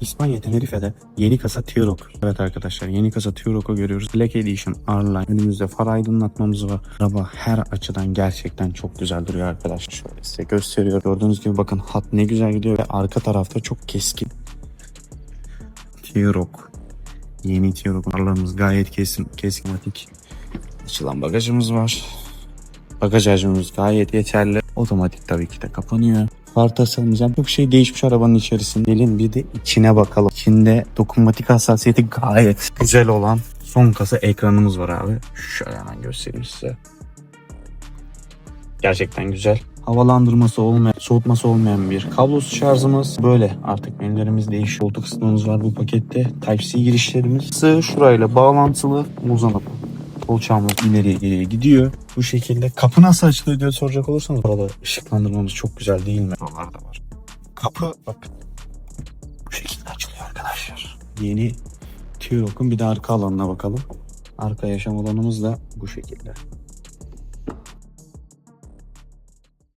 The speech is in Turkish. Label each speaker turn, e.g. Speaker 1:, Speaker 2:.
Speaker 1: İspanya Tenerife'de yeni kasa T-Roc. Evet arkadaşlar yeni kasa T-Roc'u görüyoruz. Black Edition R-Line. Önümüzde far aydınlatmamız var. Araba her açıdan gerçekten çok güzel duruyor arkadaşlar. Şöyle size gösteriyor. Gördüğünüz gibi bakın hat ne güzel gidiyor ve arka tarafta çok keskin. T-Roc. Yeni T-Roc. Farlarımız gayet kesin, keskinmatik. Açılan bagajımız var. Bagaj hacmimiz gayet yeterli. Otomatik tabii ki de kapanıyor. Far tasarımımız yani çok şey değişmiş arabanın içerisinde. Gelin bir de içine bakalım. İçinde dokunmatik hassasiyeti gayet güzel olan son kasa ekranımız var abi. Şöyle hemen göstereyim size. Gerçekten güzel. Havalandırması olmayan, soğutması olmayan bir kablosuz şarjımız. Böyle artık menülerimiz değişiyor. Koltuk kısmımız var bu pakette. Type-C girişlerimiz. Şurayla bağlantılı uzanıp kolçağımız ileriye geriye gidiyor. Bu şekilde. Kapı nasıl açılıyor diye soracak olursanız burada ışıklandırmamız çok güzel değil mi? Buralar da var. Kapı bakın. Bu şekilde açılıyor arkadaşlar. Yeni T-Roc'un bir de arka alanına bakalım. Arka yaşam alanımız da bu şekilde.